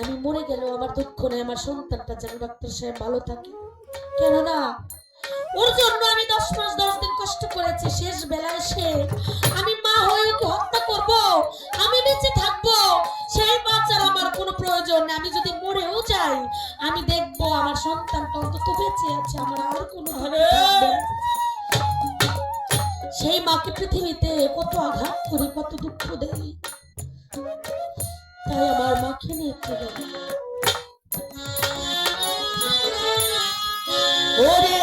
আমি মরে গেলেও আমার দুঃখ নেই আমার সন্তানটা যেন ডাক্তার সাহেব ভালো থাকে। কেননা ওর জন্য আমি দশ মাস দশ দিন কষ্ট করেছি শেষ বেলায় সে আমি মা হয়ে ওকে হত্যা করব আমি বেঁচে থাকব সেই বাচ্চার আমার কোনো প্রয়োজন নেই। আমি যদি মরেও যাই আমি দেখব আমার সন্তানটা অন্তত বেঁচে আছে আমার আর কোনো ধরনের সেই মাকে পৃথিবীতে কত আঘাত করে কত দুঃখ দেয় তাই আমার মাকে নিয়ে চলে। ওরে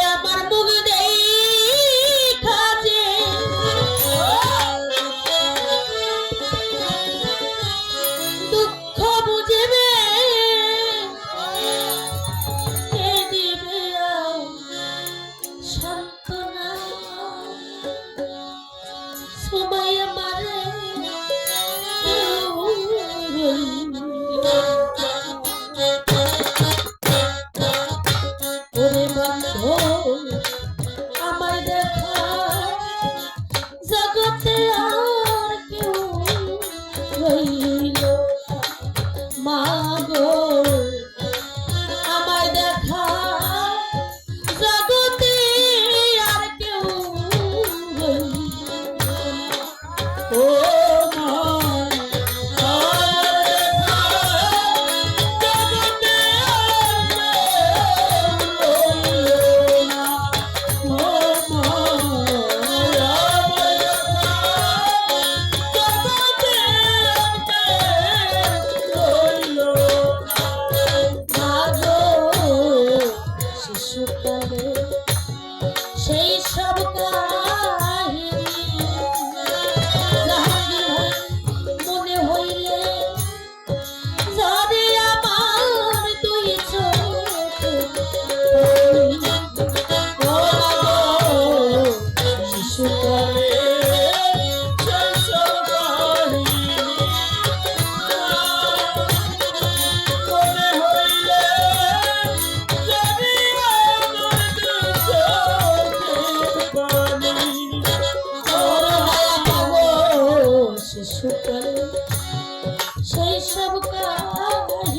রইল মা গো সেই সব কাহিনী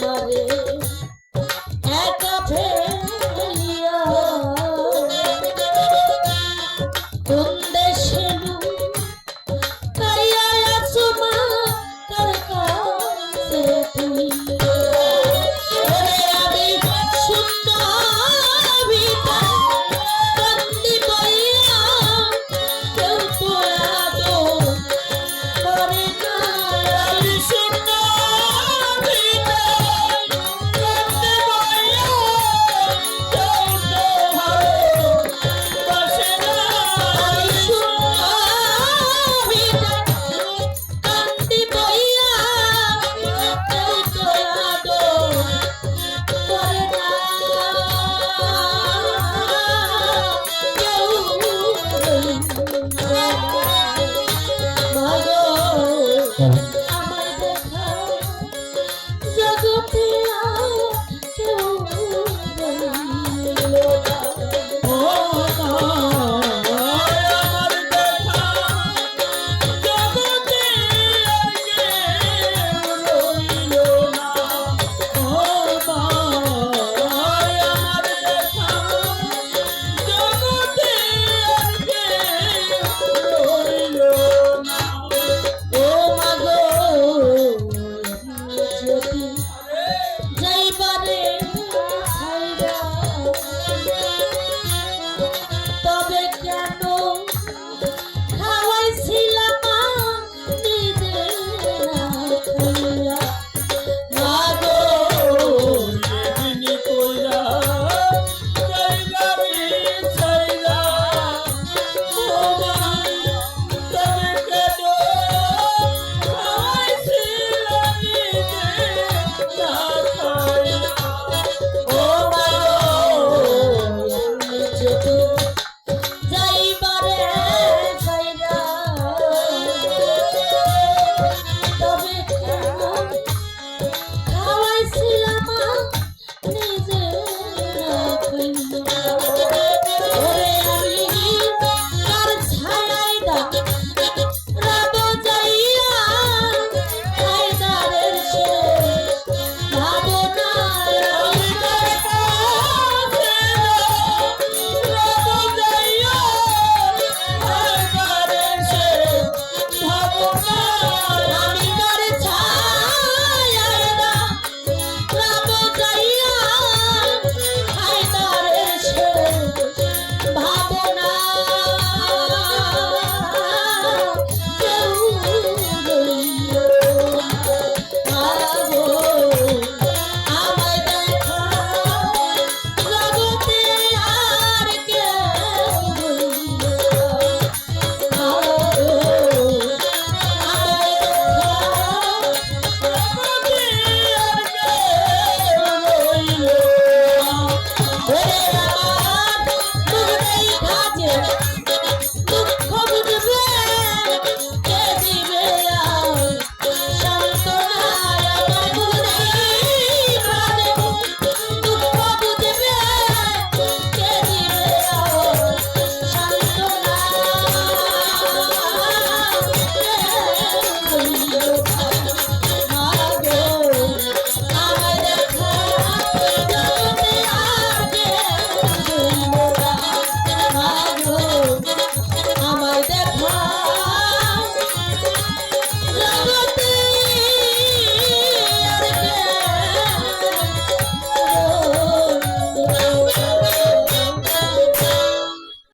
Lord. 嗯。